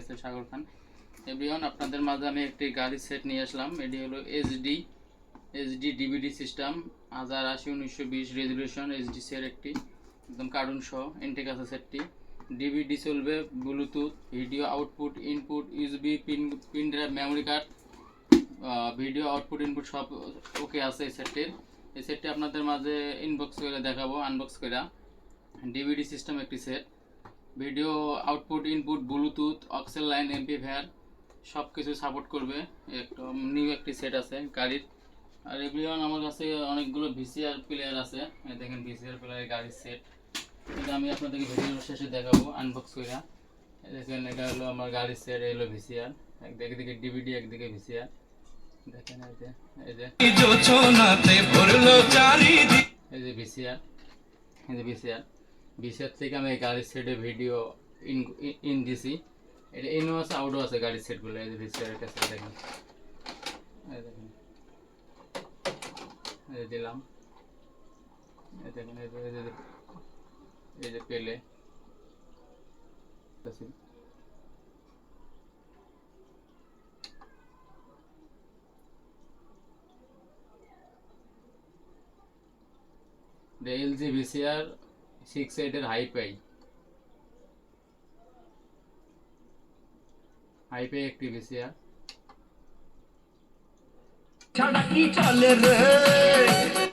এসে সাগর খান। এভরিওয়ান আপনাদের মাঝে আমি একটি গাড়ির সেট নিয়ে আসলাম। এটি হলো এইচডি এইচডি ডিভিডি সিস্টেম হাজার আশি উনিশশো বিশ রেজুলেশন এইচডি সেট একটি, একদম কার্টুন সহ ইনটেক আছে সেটটি ডিভিডি চলবে Bluetooth video output input USB pen pen drive memory card video output input সব ওকে আছে এই সেটটির এই সেটটি আপনাদের মাঝে ইনবক্স করে দেখাবো আনবক্স করে ডিভিডি সিস্টেম একটি set video output input Bluetooth aux line MP where সব কিছু সাপোর্ট করবে। একটা নিউ একটি সেট আছে গাড়ির। আর এভরিওয়ান আমার কাছে অনেকগুলো ভিসিআর প্লেয়ার আছে। দেখেন ভিসিআর প্লেয়ার গাড়ির সেট এটা আমি আপনাদেরকে ভিডিওর শেষে দেখাবো আনবক্স করে দেখেন এটা হলো আমার গাড়ির সেট এই হলো ভিসিআর একদিকে দিকে ডিভিডি একদিকে ভিসিআর দেখেন এই যে এই যে। এই যে ভিসিআর এই যে ভিসিআর ভিসিআর থেকে আমি গাড়ির সেটে ভিডিও ইন ইন দিছি। এটা ইনও আছে আউটও আছে গাড়ির সেটগুলো এই যে ভিসিআর কাছে, দেখেন। এই দেখেন। এই দিলাম। এই দেখেন, এই যে পেলে। আছে। এলজি ভিসিআর সিক্স এইটের হাই পাই হাই পাই একটি ভিসিআর ছাড়া কি চলে রে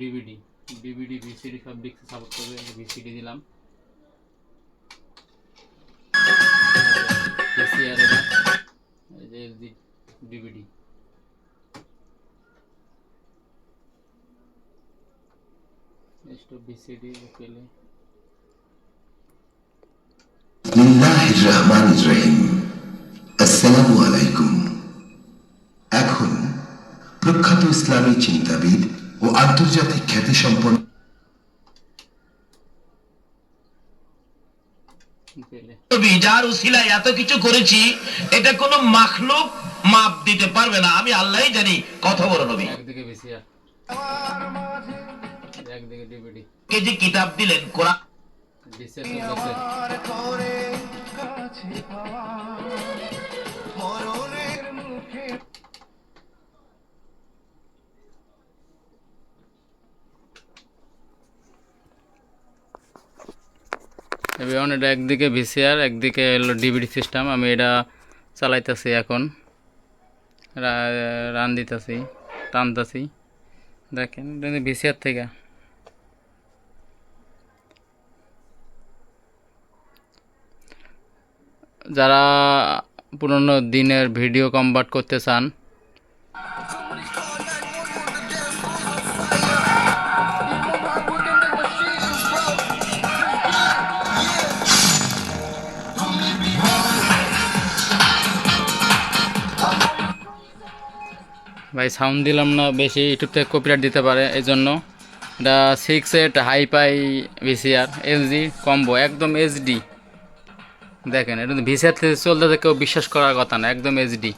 ডিভিডি ডিভিডি ভিসিডি সব দিক সাপোর্ট করবে ভিসিডি দিলাম। ভিসিআর এটা যে ডিভিডি স্টপ ভিসিডি পেলে বিসমিল্লাহির রহমানির রহিম আসসালামু আলাইকুম এখন প্রখ্যাত ইসলামী চিন্তাবিদ আন্তর্জাতিক খ্যাতিসম্পন্ন পেলে নবী যার উসিলায় এত কিছু করেছি এটা কোনো মাখলুক মাপ দিতে পারবে না। আমি আল্লাহই জানি কথা বলো নবী। কে যে কিতাব দিলেন কোরআন এবং এটা একদিকে ভিসিআর একদিকে হলো ডিভিডি সিস্টেম আমি এটা চালাইতেছি এখন। রান দিতেছি, টানতেছি। দেখেন ভিসিআর থেকে। যারা পুরনো দিনের ভিডিও কনভার্ট করতে চান ভাই সাউন্ড দিলাম না, বেশি ইউটিউব থেকে কপিরাইট দিতে পারে এই জন্য এটা six eight hi fi VCR LG combo একদম এইচডি দেখেন, এটা ভিসিআর থেকে চলতে কেউ বিশ্বাস করার কথা না, একদম এইচডি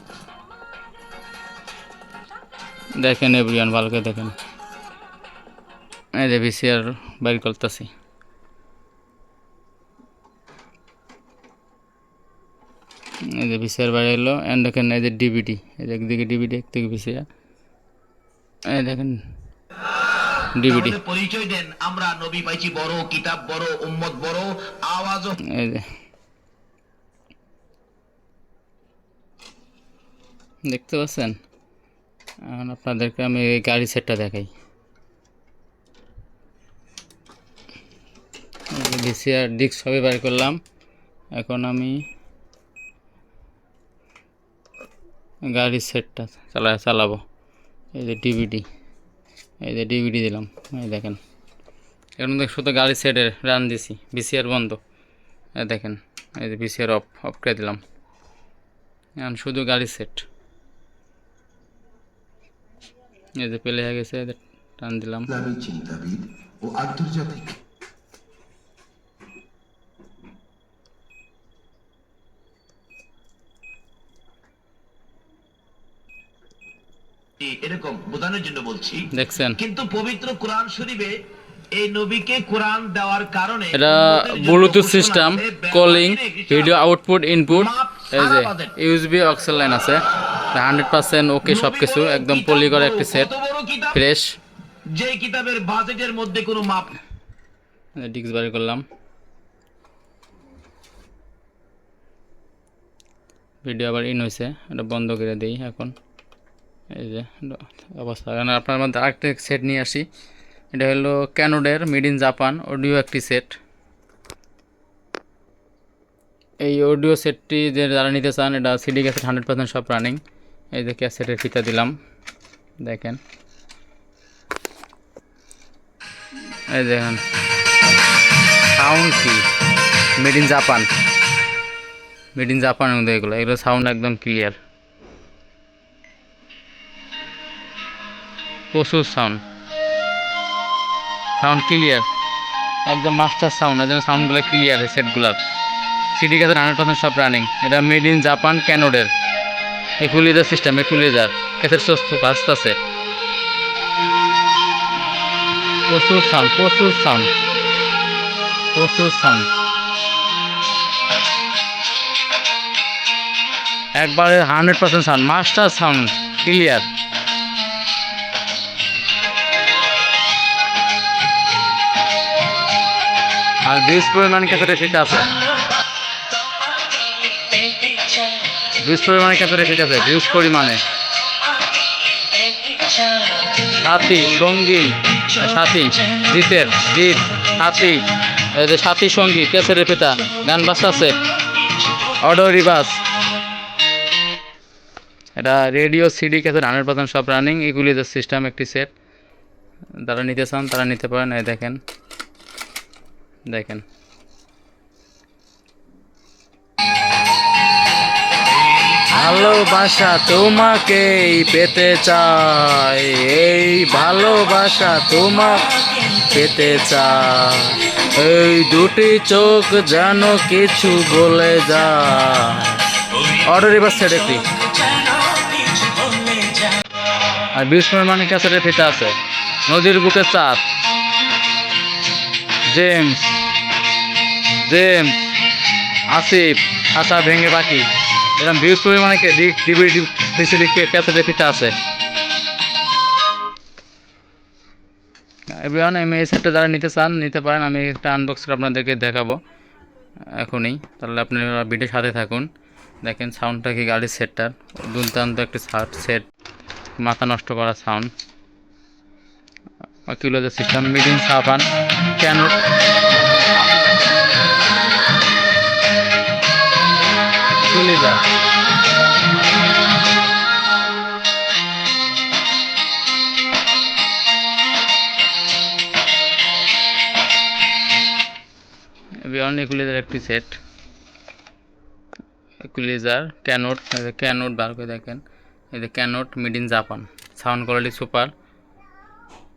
দেখেন এভরিওয়ান ভালো করে দেখেন। এই যে ভিসিআর বাইর করতেছি। ভিসিআর বাইরে এলো অ্যান্ড দেখেন এই যে ডিভিডি এই যে একদিকে ডিভিডি একদিকে ভিসিআর এই দেখেন ডিভিডি পরিচয় দেন আমরা নবী পাইছি বড় কিতাব বড় উম্মত বড় আওয়াজ এই যে। দেখতে পাচ্ছেন? এখন আপনাদেরকে আমি এই গাড়ি সেটটা দেখাই। ভিসিআর ডিস্ক সবই বের করলাম। এখন আমি গাড়ির সেটটা চালা চালাবো। এই যে ডিভিডি এই যে ডিভিডি দিলাম, এই দেখেন। এর মধ্যে শুধু গাড়ি সেটের রান দিছি বিসিআর বন্ধ। এই দেখেন, এই যে বিসিআর অফ অফ করে দিলাম। এখন শুধু গাড়ি সেট। এই যে পেলে হয়ে গেছে টান দিলাম। চিন্তাবিদ ও আন্তর্জাতিক এরকম বোঝানোর জন্য বলছি। দেখছেন। কিন্তু পবিত্র কোরআন শরীফে এই নবীকে কোরআন দেওয়ার কারণে এটা Bluetooth system calling video output input এই যে ইউএসবি অক্সেল লাইন আছে। হান্ড্রেড পার্সেন্ট ওকে সব কিছু নবী বড় একদম কিতাব পলি করা একটি সেট? ফ্রেশ যে কিতাবের বাজেটের মধ্যে কোনো মাপ ডিস্ক বাড়ি করলাম। ভিডিও আবার ইন হয়েছে এটা বন্ধ করে দিই এখন। এই যে অবস্থা। আপনার মধ্যে আরেকটা সেট নিয়ে আসি। এটা হলো ক্যানোডের মেড ইন জাপান অডিও একটি সেট এই অডিও সেটটি যে যারা নিতে চান, এটা সিডি ক্যাসেট হান্ড্রেড পার্সেন্ট সব রানিং এই যে ক্যাসেটের ফিতা দিলাম। দেখেন। এই দেখেন সাউন্ড কি? Made in Japan made in Japan এগুলো। এগুলো সাউন্ড একদম ক্লিয়ার প্রচুর সাউন্ড সাউন্ড ক্লিয়ার একদম মাস্টার সাউন্ড একদম সাউন্ডগুলো ক্লিয়ার এই সেটগুলোর সিডি কাছে হান্ড্রেড পার্সেন্ট সব রানিং এটা made in Japan ক্যানোডের equalizer system equalizer cassette source fast আছে। প্রচুর সাউন্ড প্রচুর সাউন্ড প্রচুর সাউন্ড একবারে hundred percent sound master sound clear আর বিশ পরিমাণ ক্যাসেটে সেটা আছে। বিশ পরিমাণে ক্যাসেটে সেটা আছে বিশ পরিমাণে। সাথী, সঙ্গী, সাথী, জিতের, জিত, সাথী সাথী, সঙ্গী ক্যাসেটের পেটা গান বাজতেছে অডো রিভার্স এটা radio, CD cassette hundred percent সব রানিং, এগুলি যে সিস্টেম একটি সেট যারা নিতে চান, তারা নিতে পারেন, এই দেখেন। দেখেন। ভালোবাসা তোমাকেই পেতে চাই, এই ভালোবাসা তোমাকে পেতে চাই। এই দুটি চোখ যেন কিছু বলে যায়। অর্ডার এবার সেট একটি আর বিষ্ণুর মানে ক্যাসেটের ফিতা আছে। নদীর বুকে চাঁদ জেমস জেমস আসিফ, আশা ভেঙে বাকি। এরকম বিউজ পরিমাণে ডিভিডি সিসিডি ক্যাসেটের ফিতা আছে। এভরিওয়ান আমি এই সেটটা যারা নিতে চান, নিতে পারেন। আমি একটা আনবক্স করে আপনাদেরকে দেখাবো। এখনই। তাহলে আপনারা ভিডিওর সাথে থাকুন। দেখেন সাউন্ডটা কি গাড়ির সেটটার দুর্দান্ত একটি সেট মাথা নষ্ট করা সাউন্ড কিলো যে সিস্টেম মিডিং সাবান। কেন চলে যা। বিয়ন্ড একুলিজার একটি সেট একুলিজার ক্যানোট ক্যানোট বার করে দেখেন। এই যে ক্যানোট made in Japan sound quality super